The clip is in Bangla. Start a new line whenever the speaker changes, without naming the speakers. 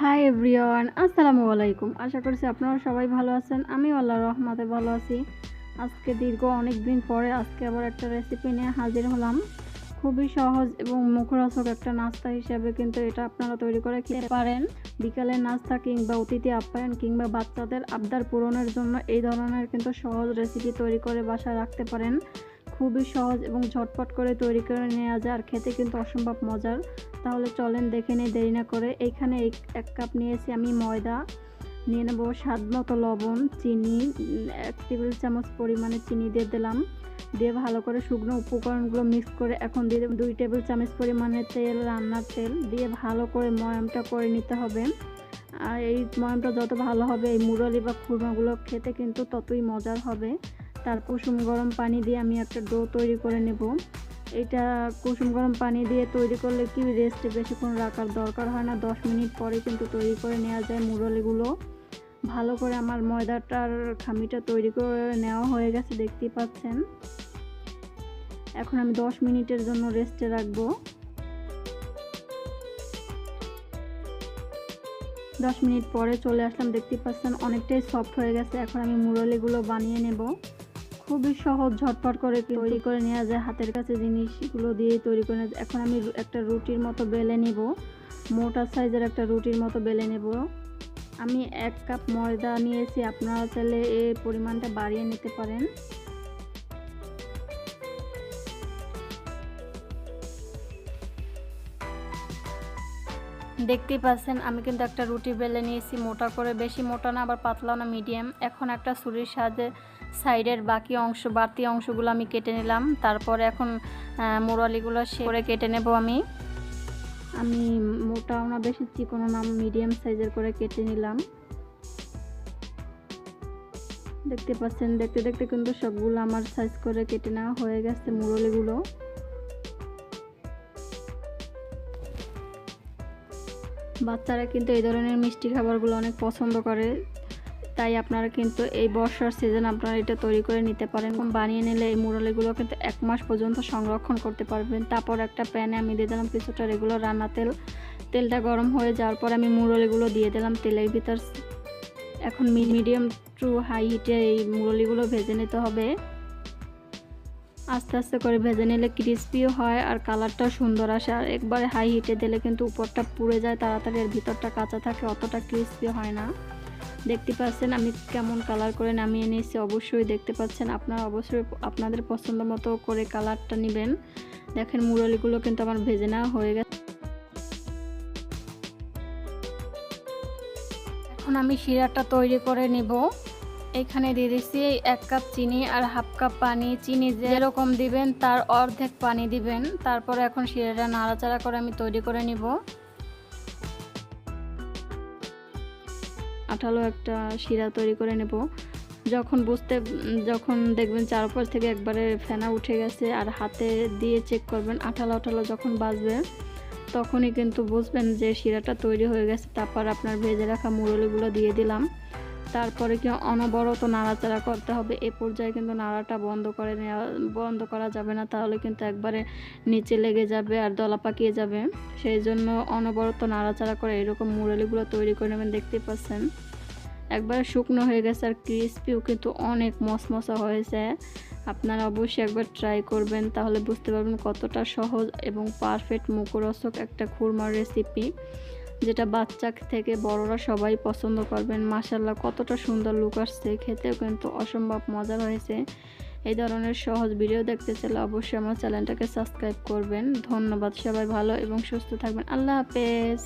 হাই এভরিওয়ান আসসালামু আলাইকুম। আশা করছি আপনারা সবাই ভালো আছেন। আমি আল্লাহ রহমতে ভালো আছি। আজকে দীর্ঘ অনেক দিন পরে আজকে আবার একটা রেসিপি নিয়ে হাজির হলাম। খুবই সহজ এবং মুখরোচক একটা নাস্তা হিসেবে কিন্তু এটা আপনারা তৈরি করে খেতে পারেন। বিকালের নাস্তা কিংবা অতিথি আপ্যায়ন কিংবা বাচ্চাদের আবদার পূরণের জন্য এই ধরনের কিন্তু সহজ রেসিপি তৈরি করে বাসায় রাখতে পারেন। খুবই সহজ এবং ঝটপট করে তৈরি করে নেওয়া যায় আর খেতে কিন্তু অসম্ভব মজার। তাহলে চলেন দেখে নিই, দেরি না করে। এইখানে এক- কাপ নিয়েছি আমি ময়দা, নিয়ে নেব স্বাদ মতো লবণ, চিনি, এক টেবিল চামচ পরিমাণে চিনি দিয়ে দিলাম। দিয়ে ভালো করে শুকনো উপকরণগুলো মিক্স করে এখন দিয়ে দুই টেবিল চামচ পরিমাণে তেল, রান্নার তেল। দিয়ে ভালো করে ময়ামটা করে নিতে হবে। আর এই ময়ামটা যত ভালো হবে, এই মুরলি বা খুরমাগুলো খেতে কিন্তু ততই মজার হবে। তার কুসুম গরম পানি দিয়ে আমি একটা ডো তৈরি করে নেব। এটা কুসুম গরম পানি দিয়ে তৈরি করলে কি রেস্টে বেশিক্ষণ রাখার দরকার হয় না? দশ মিনিট পরে কিন্তু তৈরি করে নেওয়া যায় মুরলিগুলো। ভালো করে আমার ময়দাটার খামিটা তৈরি করে নেওয়া হয়ে গেছে, দেখতেই পাচ্ছেন। এখন আমি দশ মিনিটের জন্য রেস্টে রাখব। দশ মিনিট পরে চলে আসলাম, দেখতেই পাচ্ছেন অনেকটাই সফট হয়ে গেছে। এখন আমি মুরলিগুলো বানিয়ে নেব। খুবই সহজ, ঝটপট করে তৈরি করে নেওয়া যায়। হাতের কাছে জিনিসগুলো দিয়ে তৈরি করে এখন আমি একটা রুটির মতো বেলে নেব। মোটা সাইজের একটা রুটির মতো বেলে নেব। আমি এক কাপ ময়দা নিয়েছি। আপনারা চাইলে এই পরিমাণটা বাড়িয়ে নিতে পারেন। দেখতেই পাচ্ছেন, আমি কিন্তু একটা রুটি বেলে নিয়েছি। মোটা করে বেশি, মোটা না, আবার পাতলা না, মিডিয়াম। এখন একটা ছুরির সাহায্যে সাইডের বাকি অংশ বাড়তি অংশগুলো আমি কেটে নিলাম। তারপরে এখন আহ, মোরালিগুলো সে করে কেটে নেব আমি। আমি মোটাও না বেশি চিকনও না মিডিয়াম সাইজের করে কেটে নিলাম। দেখতে পাচ্ছেন দেখতে দেখতে কিন্তু সবগুলো আমার সাইজ করে কেটে নেওয়া হয়ে গেছে মুরলিগুলো। বাচ্চারা কিন্তু এই ধরনের মিষ্টি খাবারগুলো অনেক পছন্দ করে। তাই আপনারা কিন্তু এই বর্ষার সিজন আপনারা এটা তৈরি করে নিতে পারেন। বানিয়ে নিলে এই মুরলিগুলো কিন্তু এক মাস পর্যন্ত সংরক্ষণ করতে পারবেন। তারপর একটা প্যানে আমি দিয়ে দিলাম কিছুটা রেগুলার রান্না তেল। তেলটা গরম হয়ে যাওয়ার পর আমি মুরলিগুলো দিয়ে দিলাম তেলের ভিতর। এখন মিডিয়াম টু হাই হিটে এই মুরলিগুলো ভেজে নিতে হবে। আস্তে আস্তে করে ভেজে নিলে ক্রিস্পিও হয় আর কালারটাও সুন্দর আসে। আর একবারে হাই হিটে দিলে কিন্তু উপরটা পুড়ে যায়, তাড়াতাড়ি আর ভিতরটা কাঁচা থাকে, অতটা ক্রিস্পি হয় না। দেখতে পাচ্ছেন আমি কেমন কালার করে নামিয়ে নিয়েছি। অবশ্যই দেখতে পাচ্ছেন আপনারা অবশ্যই আপনাদের পছন্দ মতো করে কালারটা নেবেন। দেখেন মুরলিগুলো কিন্তু আমার ভেজে নেওয়া হয়ে গেছে। এখন আমি শিরাটা তৈরি করে নেব। এখানে দিয়ে দিচ্ছি এক কাপ চিনি আর হাফ কাপ পানি। চিনি যেরকম দিবেন তার অর্ধেক পানি দিবেন। তারপর এখন শিরাটা নাড়াচাড়া করে আমি তৈরি করে নিব। আঠালো একটা শিরা তৈরি করে নেব। যখন বুঝতে, যখন দেখবেন চারপাশ থেকে একবারে ফেনা উঠে গেছে আর হাতে দিয়ে চেক করবেন আঠালো আঠালো যখন বাজবে, তখনই কিন্তু বুঝবেন যে শিরাটা তৈরি হয়ে গেছে। তারপর আপনার ভেজে রাখা মুরলিগুলো দিয়ে দিলাম। তারপরে কি অনবরত নাড়াচাড়া করতে হবে? এ পর্যায়ে কিন্তু নাড়াটা বন্ধ করে নেওয়া বন্ধ করা যাবে না। তাহলে কিন্তু একবারে নিচে লেগে যাবে আর দলা পাকিয়ে যাবে। সেই জন্য অনবরত নাড়াচাড়া করে এরকম মুরলিগুলো তৈরি করে নেবেন দেখতে পাচ্ছেন। একবার শুকনো হয়ে গেছে আর ক্রিস্পিও কিন্তু অনেক মশমশা হয়েছে। আপনারা অবশ্যই একবার ট্রাই করবেন, তাহলে বুঝতে পারবেন কতটা সহজ এবং পারফেক্ট মুখরোচক একটা খুরমার রেসিপি যেটা বাচ্চা থেকে বড়রা সবাই পছন্দ করবেন। মাসাল্লাহ কতটা সুন্দর লুক আসছে। খেতেও কিন্তু অসম্ভব মজা হয়েছে। এই ধরনের সহজ ভিডিও দেখতে চাইলে অবশ্যই আমার চ্যানেলটাকে সাবস্ক্রাইব করবেন। ধন্যবাদ সবাই ভালো এবং সুস্থ থাকবেন। আল্লাহ হাফেজ।